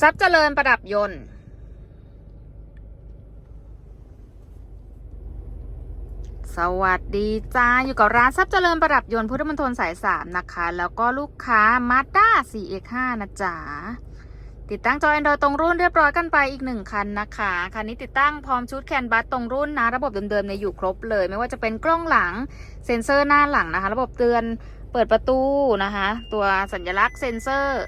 ทรัพย์เจริญประดับยนต์ สวัสดีจ้า อยู่กับร้านทรัพย์เจริญประดับยนต์พุทธมณฑลสายสามนะคะ แล้วก็ลูกค้า Mazda 4X5 นะจ๊ะ ติดตั้งจอ Android ตรงรุ่นเรียบร้อยกันไปอีกหนึ่งคันนะคะ คันนี้ติดตั้งพร้อมชุดแคนบัสตรงรุ่นนะ ระบบเดิมๆในอยู่ครบเลย ไม่ว่าจะเป็นกล้องหลัง เซ็นเซอร์หน้าหลังนะคะ ระบบเตือนเปิดประตูนะคะ ตัวสัญลักษณ์เซ็นเซอร์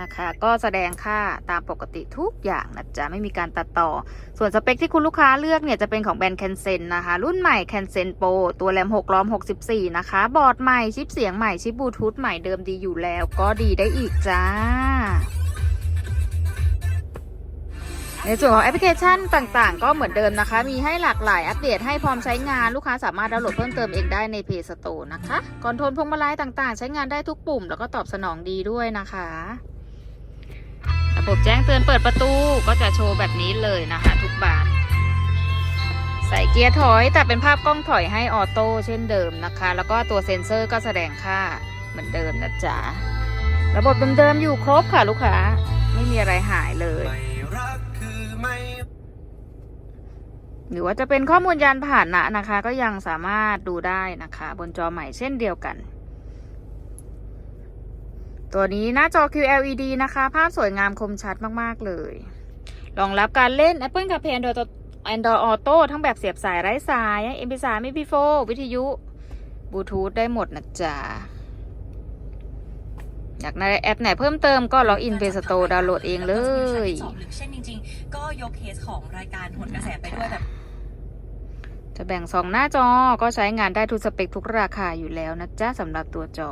นะคะ ก็แสดงค่าตามปกติทุกอย่างนะจ๊ะ ไม่มีการตัดต่อ ส่วนสเปคที่คุณลูกค้าเลือกเนี่ยจะเป็นของแบรนด์แคนเซนนะคะ รุ่นใหม่แคนเซนโปรตัวแรม6ล้อม 64 นะคะ บอร์ดใหม่ ชิปเสียงใหม่ ชิปบลูทูธใหม่เดิมดีอยู่แล้ว ก็ดีได้อีกจ้าในส่วนของแอปพลิเคชันต่างๆ ก็เหมือนเดิมนะคะ มีให้หลากหลายอัปเดตให้พร้อมใช้งานลูกค้าสามารถดาวน์โหลดเพิ่มเติมเองได้ใน Play Store นะคะ คอนโทรลพวงมาลัยต่างๆ ใช้งานได้ทุกปุ่ม แล้วก็ตอบสนองดีด้วยนะคะ ระบบแจ้งเตือนเปิดประตูก็จะโชว์แบบนี้เลยนะคะ ทุกบาน ใส่เกียร์ถอยแต่เป็นภาพกล้องถอยให้ออโต้เช่นเดิมนะคะ แล้วก็ตัวเซ็นเซอร์ก็แสดงค่าเหมือนเดิมนะจ๊ะ ระบบเดิมๆอยู่ครบค่ะลูกค้า ไม่มีอะไรหายเลย หรือว่าจะเป็นข้อมูลยานพาหนะนะคะ ก็ยังสามารถดูได้นะคะ บนจอใหม่เช่นเดียวกัน ตัวนี้หน้าจอ QLED นะคะ ภาพสวยงามคมชัดมากๆเลยรองรับการเล่น Apple CarPlay Android Android Auto ทั้งแบบเสียบสายไร้สาย MP3 MP4 วิทยุบลูทูธได้หมดนะจ๊ะอยากในแอปไหนเพิ่มเติมก็ล็อกอิน Play Store ดาวน์โหลดเองเลยสอบหรือเช่นจริงๆ ก็ยกเคสของรายการผลกระแสไปด้วยแบบจะแบ่งสองหน้าจอก็ใช้งานได้ทุกสเปคทุกราคาอยู่แล้วนะจ๊ะสำหรับตัวจอ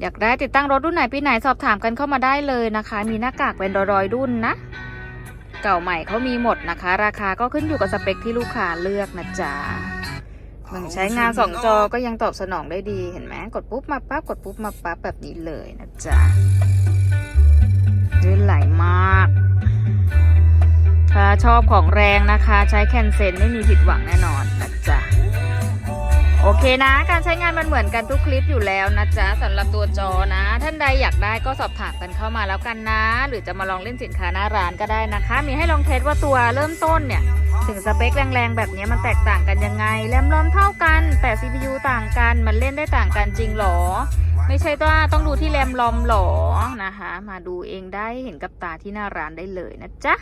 อยากได้ติดตั้งรถรุ่นไหนปีไหนสอบถามกันเข้ามาได้เลยนะคะ มีหน้ากากเป็นรอยๆรุ่นนะ เก่าใหม่เขามีหมดนะคะ ราคาก็ขึ้นอยู่กับสเปคที่ลูกค้าเลือกนะจ๊ะมันใช้งานสองจอก็ยังตอบสนองได้ดีเห็นไหมกดปุ๊บมาปั๊บกดปุ๊บมาปั๊บแบบนี้เลยนะจ๊ะลื่นไหลมาก ถ้าชอบของแรงนะคะ ใช้แคนเซนไม่มีผิดหวังแน่นอนนะจ๊ะ โอเคนะ การใช้งานมันเหมือนกันทุกคลิปอยู่แล้วนะจ๊ะสำหรับตัวจอนะ ท่านใดอยากได้ก็สอบถามกันเข้ามาแล้วกันนะ หรือจะมาลองเล่นสินค้าหน้าร้านก็ได้นะคะ มีให้ลองเทสว่าตัวเริ่มต้นเนี่ย ถึงสเปคแรงๆ แบบนี้มันแตกต่างกันยังไงแรมรอมเท่ากัน แต่ CPU ต่างกันมันเล่นได้ต่างกันจริงหรอ ไม่ใช่ว่าต้องดูที่แรมรอมหรอนะคะ มาดูเองได้เห็นกับตาที่หน้าร้านได้เลยนะจ๊ะ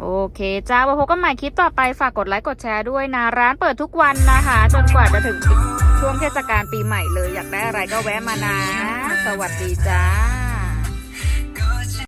โอเคจ้าพบกันใหม่คลิปต่อไปฝากกดไลค์กดแชร์ด้วยนะ ร้านเปิดทุกวันนะคะ จนกว่าจะถึงช่วงเทศกาลปีใหม่เลย อยากได้อะไรก็แวะมานะ สวัสดีจ้า